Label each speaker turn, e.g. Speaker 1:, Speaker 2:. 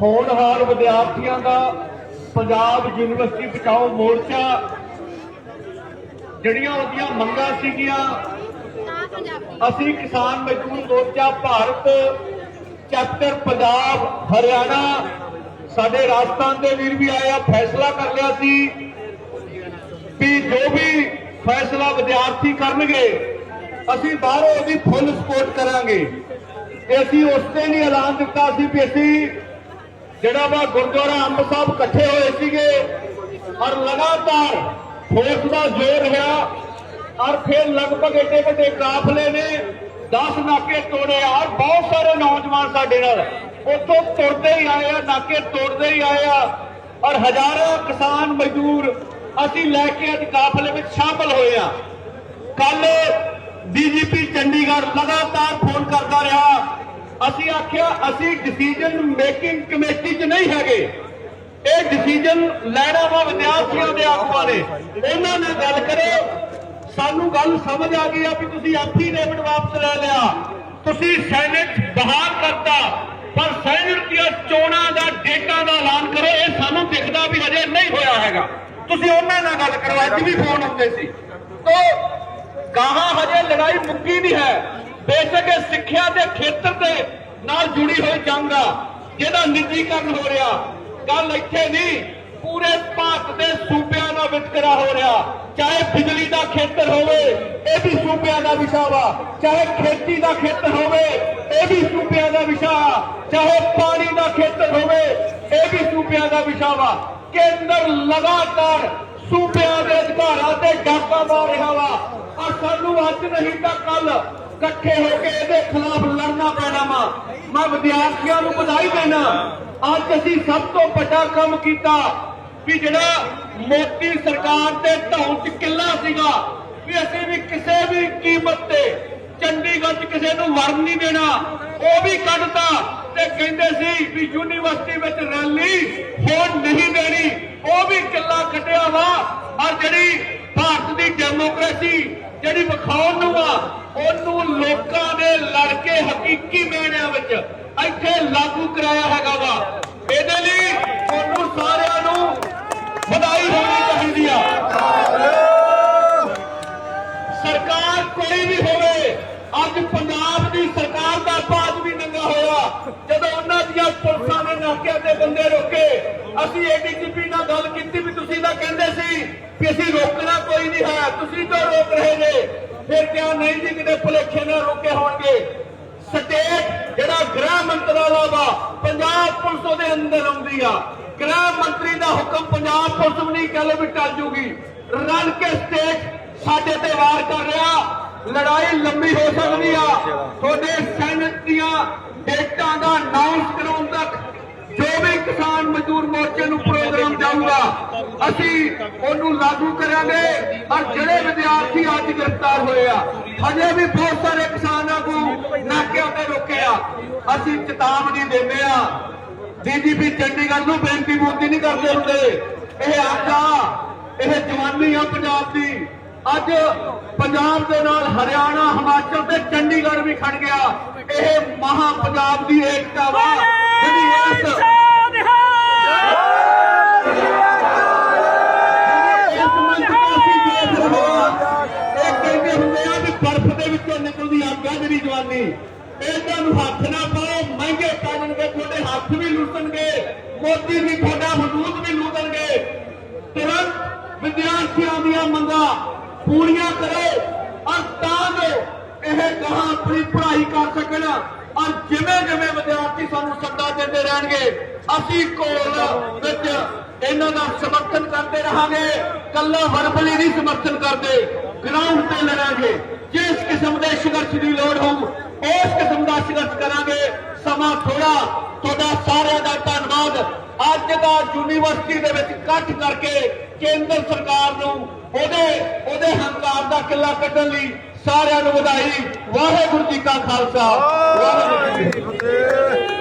Speaker 1: ਹੋਣਹਾਰ ਵਿਦਿਆਰਥੀਆਂ ਦਾ ਪੰਜਾਬ ਯੂਨੀਵਰਸਿਟੀ ਬਚਾਓ ਮੋਰਚਾ, ਜਿਹੜੀਆਂ ਉਹਦੀਆਂ ਮੰਗਾਂ ਸੀਗੀਆਂ, ਅਸੀਂ ਕਿਸਾਨ ਮਜ਼ਦੂਰ ਮੋਰਚਾ ਭਾਰਤ ਚੈਪਟਰ ਪੰਜਾਬ, ਹਰਿਆਣਾ, ਸਾਡੇ ਰਾਜਸਥਾਨ ਦੇ ਵੀਰ ਵੀ ਆਇਆ ਫੈਸਲਾ ਕਰ ਲਿਆ ਸੀ ਵੀ ਜੋ ਵੀ ਫੈਸਲਾ ਵਿਦਿਆਰਥੀ ਕਰਨਗੇ, ਅਸੀਂ ਬਾਹਰੋਂ ਉਹਦੀ ਫੁੱਲ ਸਪੋਰਟ ਕਰਾਂਗੇ। ਅਸੀਂ ਉਸ ਤੇ ਨਹੀਂ ਐਲਾਨ ਦਿੱਤਾ ਸੀ ਵੀ ਅਸੀਂ ਜਿਹੜਾ ਵਾ ਗੁਰਦੁਆਰਾ ਅੰਬ ਸਾਹਿਬ ਇਕੱਠੇ ਹੋਏ ਸੀਗੇ, ਔਰ ਲਗਾਤਾਰ ਫੋਰਸ ਦਾ ਜ਼ੋਰ ਰਿਹਾ, ਔਰ ਫਿਰ ਲਗਭਗ ਏਡੇ ਵੱਡੇ ਕਾਫਲੇ ਨੇ 10 ਨਾਕੇ ਤੋੜੇ, ਔਰ ਬਹੁਤ ਸਾਰੇ ਨੌਜਵਾਨ ਸਾਡੇ ਨਾਲ ਉੱਥੋਂ ਤੁਰਦੇ ਹੀ ਆਏ ਆ, ਨਾਕੇ ਤੋੜਦੇ ਹੀ ਆਏ ਆ, ਔਰ ਹਜ਼ਾਰਾਂ ਕਿਸਾਨ ਮਜ਼ਦੂਰ ਅਸੀਂ ਲੈ ਕੇ ਅੱਜ ਕਾਫਲੇ ਵਿੱਚ ਸ਼ਾਮਲ ਹੋਏ ਆ। ਕੱਲ ਡੀਜੀਪੀ ਚੰਡੀਗੜ੍ਹ ਲਗਾਤਾਰ ਫੋਨ ਕਰਦਾ ਰਿਹਾ ਅਸੀਂ ਆਖਿਆ, ਅਸੀਂ ਡਿਸੀਜਨ ਮੇਕਿੰਗ ਕਮੇਟੀ 'ਚ ਨਹੀਂ ਹੈਗੇ। ਇਹ ਡਿਸੀਜਨ ਲੈਣਾ ਵਾ ਵਿਦਿਆਰਥੀਆਂ ਦੇ ਆਗੂਆਂ ਨੇ ਉਹਨਾਂ ਨਾਲ ਗੱਲ ਕਰੋ। ਸਾਨੂੰ ਗੱਲ ਸਮਝ ਆ ਗਈ ਆ ਵੀ ਤੁਸੀਂ ਐਫੀਡੇਵਿਟ ਵਾਪਸ ਲੈ ਲਿਆ। ਤੁਸੀਂ ਸੈਨੇਟ ਬਹਾਲ ਕਰਤਾ, ਪਰ ਸੈਨੇਟ ਦੀਆਂ ਚੋਣਾਂ ਦਾ ਡੇਟਾ ਦਾ ਐਲਾਨ ਕਰੋ। ਇਹ ਸਾਨੂੰ ਦਿਖਦਾ ਵੀ ਹਜੇ ਨਹੀਂ ਹੋਇਆ ਹੈਗਾ। ਤੁਸੀਂ ਉਹਨਾਂ ਨਾਲ ਗੱਲ ਕਰੋ, ਅੱਜ ਵੀ ਫੋਨ ਆਉਂਦੇ ਸੀ। ਤੋ, ਗਾਹਾਂ ਹਜੇ ਲੜਾਈ ਮੁੱਕੀ ਨਹੀਂ ਹੈ। ਬੇਸ਼ੱਕ ਇਹ ਸਿੱਖਿਆ ਦੇ ਖੇਤਰ ਦੇ ਨਾਲ ਜੁੜੀ ਹੋਈ ਜੰਗ ਆ, ਜਿਹਦਾ ਨਿੱਜੀਕਰਨ ਹੋ ਰਿਹਾ। ਗੱਲ ਇੱਥੇ ਨਹੀਂ ਪੂਰੇ ਭਾਰਤ ਦੇ ਸੂਬਿਆਂ ਦਾ ਵਿਤਕਰਾ ਹੋ ਰਿਹਾ। ਚਾਹੇ ਬਿਜਲੀ ਦਾ ਖੇਤਰ ਹੋਵੇ, ਇਹ ਵੀ ਸੂਬਿਆਂ ਦਾ ਵਿਸ਼ਾ ਵਾ। ਚਾਹੇ ਖੇਤੀ ਦਾ ਖੇਤਰ ਹੋਵੇ, ਇਹ ਵੀ ਸੂਬਿਆਂ ਦਾ ਵਿਸ਼ਾ ਆ ਚਾਹੇ ਪਾਣੀ ਦਾ ਖੇਤਰ ਹੋਵੇ, ਇਹ ਵੀ ਸੂਬਿਆਂ ਦਾ ਵਿਸ਼ਾ ਵਾ। ਕੇਂਦਰ ਲਗਾਤਾਰ ਸੂਬਿਆਂ ਦੇ ਅਧਿਕਾਰਾਂ ਤੇ ਡਾਕਾ ਮਾਰ ਰਿਹਾ ਵਾ। ਔਰ ਸਾਨੂੰ ਅੱਜ ਨਹੀਂ ਤਾਂ ਕੱਲ ਇਕੱਠੇ ਹੋ ਕੇ ਇਹਦੇ ਖਿਲਾਫ ਲੜਨਾ ਪੈਣਾ ਵਾ। ਮੈਂ ਵਿਦਿਆਰਥੀਆਂ ਨੂੰ ਵਧਾਈ ਦੇਣਾ ਅੱਜ ਅਸੀਂ ਸਭ ਤੋਂ ਵੱਡਾ ਕੰਮ ਕੀਤਾ ਵੀ ਜਿਹੜਾ ਮੋਦੀ ਸਰਕਾਰ ਦੇ ਢਾਉਂ ਚ ਕਿੱਲਾ ਸੀਗਾ, ਵੀ ਅਸੀਂ ਵੀ ਕਿਸੇ ਵੀ ਕੀਮਤ ਤੇ ਚੰਡੀਗੜ੍ਹ 'ਚ ਕਿਸੇ ਨੂੰ ਵਰਨ ਨਹੀਂ ਦੇਣਾ। ਉਹ ਵੀ ਕੱਢਤਾ ਤੇ ਕਹਿੰਦੇ ਸੀ ਵੀ ਯੂਨੀਵਰਸਿਟੀ ਵਿੱਚ ਰੈਲੀ ਹੋਣ ਨਹੀਂ ਦੇਣੀ। ਉਹ ਵੀ ਕਿੱਲਾ ਕੱਢਿਆ ਵਾ। ਔਰ ਜਿਹੜੀ ਭਾਰਤ ਦੀ ਡੈਮੋਕ੍ਰੇਸੀ ਜਿਹੜੀ ਵਿਖਾਉਣ ਨੂੰ ਆ, ਉਹਨੂੰ ਲੋਕਾਂ ਦੇ ਲੜ ਕੇ ਹਕੀਕੀ ਮੈਣਿਆਂ ਵਿੱਚ ਇੱਥੇ ਲਾਗੂ ਕਰਾਇਆ ਹੈਗਾ ਵਾ। ਇਹਦੇ ਲਈ ਤੁਹਾਨੂੰ ਸਾਰਿਆਂ ਨੂੰ ਵਧਾਈ ਹੋਣੀ ਚਾਹੀਦੀ ਆ। ਸਰਕਾਰ ਕੋਈ ਵੀ ਹੋਵੇ, ਅੱਜ ਪੰਜਾਬ ਦੀ ਸਰਕਾਰ ਦਾ ਬਾਜ ਵੀ ਨੰਗਾ ਹੋਇਆ। ਜਦੋਂ ਉਹਨਾਂ ਦੀਆਂ ਪੁਲਿਸਾਂ ਨੇ ਨਾਕਿਆਂ ਤੇ ਬੰਦੇ ਰੋਕੇ, ਅਸੀਂ ਏਡੀਜੀਪੀ ਨਾਲ ਗੱਲ ਕੀਤੀ ਵੀ ਤੁਸੀਂ ਤਾਂ ਕਹਿੰਦੇ ਸੀ ਕਿ ਅਸੀਂ ਰੋਕਣਾ ਕੋਈ ਨਹੀਂ ਹੈ, ਤੁਸੀਂ ਤਾਂ ਰੋਕ ਰਹੇ ਨੇ। ਫਿਰ ਕਿਹਾ ਨਹੀਂ ਜੀ ਕਿਤੇ ਭੁਲੇਖੇ ਨਾਲ ਰੋਕੇ ਹੋਣਗੇ। ਸਟੇਟ ਜਿਹੜਾ ਗ੍ਰਹਿ ਮੰਤਰਾਲਾ ਵਾ, ਪੰਜਾਬ ਪੁਲਿਸ ਉਹਦੇ ਅੰਦਰ ਆਉਂਦੀ ਆ। ਗ੍ਰਹਿ ਮੰਤਰੀ ਦਾ ਹੁਕਮ ਪੰਜਾਬ ਪੁਲਿਸ ਵੀ ਨਹੀਂ ਕਹਲੇ ਵੀ ਟਲ ਜੂਗੀ। ਰਣ ਕੇ ਸਟੇਟ ਸਾਡੇ ਤੇ ਵਾਰ ਕਰ ਰਿਹਾ। ਲੜਾਈ ਲੰਬੀ ਹੋ ਸਕਦੀ ਆ। ਤੁਹਾਡੇ ਸੈਨੇਟ ਦੀਆਂ ਡੇਟਾਂ ਦਾ ਅਨਾਉਂਸ ਕਰਾਉਣ ਤੱਕ ਜੋ ਕਿਸਾਨ ਮਜ਼ਦੂਰ ਮੋਰਚੇ ਨੂੰ ਪ੍ਰੋਗਰਾਮ ਜਾਊਗਾ ਅਸੀਂ ਉਹਨੂੰ ਲਾਗੂ ਕਰਾਂਗੇ। ਔਰ ਜਿਹੜੇ ਵਿਦਿਆਰਥੀ ਅੱਜ ਗ੍ਰਿਫਤਾਰ ਹੋਏ ਆ, ਹਜੇ ਵੀ ਬਹੁਤ ਸਾਰੇ ਕਿਸਾਨ ਆਗੂ ਨਾਕਿਆਂ ਤੇ ਰੁਕੇ ਆ। ਅਸੀਂ ਚੇਤਾਵਨੀ ਦਿੰਦੇ ਆ। ਡੀਜੀਪੀ ਚੰਡੀਗੜ੍ਹ ਨੂੰ ਬੇਨਤੀ ਬੂਤੀ ਨਹੀਂ ਕਰਦੇ ਹੁੰਦੇ। ਇਹ ਅੱਜ ਇਹ ਜਵਾਨੀ ਆ ਪੰਜਾਬ ਦੀ। ਅੱਜ ਪੰਜਾਬ ਦੇ ਨਾਲ ਹਰਿਆਣਾ, ਹਿਮਾਚਲ ਤੇ ਚੰਡੀਗੜ੍ਹ ਵੀ ਖੜ ਗਿਆ। ਇਹ ਮਹਾ ਪੰਜਾਬ ਦੀ ਏਕਤਾ ਵਾ। ਜਿਹੜੀ ਇਸ ਜਵਾਨੀ। ਇਹਨਾਂ ਨੂੰ ਹੱਥ ਨਾ ਪਾਓ, ਮਹਿੰਗੇ ਪੈ ਤੁਹਾਡੇ ਹੱਥ ਵੀ ਲੁੱਟਣਗੇ, ਮੋਦੀ ਵੀ ਤੁਹਾਡਾ ਹਦੂਦ ਵੀ ਲੁੱਟਣਗੇ। ਤੁਰੰਤ ਵਿਦਿਆਰਥੀਆਂ ਦੀਆਂ ਮੰਗਾਂ ਪੂਰੀਆਂ ਕਰੋ ਔਰ ਤਾਂ ਜੋ ਇਹ ਕਹਾਂ ਆਪਣੀ ਪੜ੍ਹਾਈ ਕਰ ਸਕਣ ਔਰ ਜਿਵੇਂ ਜਿਵੇਂ ਵਿਦਿਆਰਥੀ ਸਾਨੂੰ ਸੱਦਾ ਦਿੰਦੇ ਰਹਿਣਗੇ, ਅਸੀਂ ਕੋਲ ਵਿੱਚ ਇਹਨਾਂ ਦਾ ਸਮਰਥਨ ਕਰਦੇ ਰਹਾਂਗੇ, ਕੱਲਾ ਵਰਬਲੀ ਨਹੀਂ ਸਮਰਥਨ ਕਰਦੇ ਗਰਾਊਂਡ ਤੇ ਲੜਾਂਗੇ। ਜਿਸ ਕਿਸਮ ਦੇ ਸੰਘਰਸ਼ ਦੀ ਲੋੜ ਹੋਊ, ਉਸ ਕਿਸਮ ਦਾ ਸੰਘਰਸ਼ ਕਰਾਂਗੇ। ਸਮਾਂ ਥੋੜਾ ਤੁਹਾਡਾ ਸਾਰਿਆਂ ਦਾ ਧੰਨਵਾਦ। ਅੱਜ ਦਾ ਯੂਨੀਵਰਸਿਟੀ ਦੇ ਵਿੱਚ ਇਕੱਠ ਕਰਕੇ ਕੇਂਦਰ ਸਰਕਾਰ ਨੂੰ ਉਹਦੇ ਉਹਦੇ ਹੰਕਾਰ ਦਾ ਕਿੱਲਾ ਕੱਢਣ ਲਈ ਸਾਰਿਆਂ ਨੂੰ ਵਧਾਈ। ਵਾਹਿਗੁਰੂ ਜੀ ਕਾ ਖਾਲਸਾ। ਵਾਹਿਗੁਰੂ ਜੀ ਕੀ ਫਤਿਹ।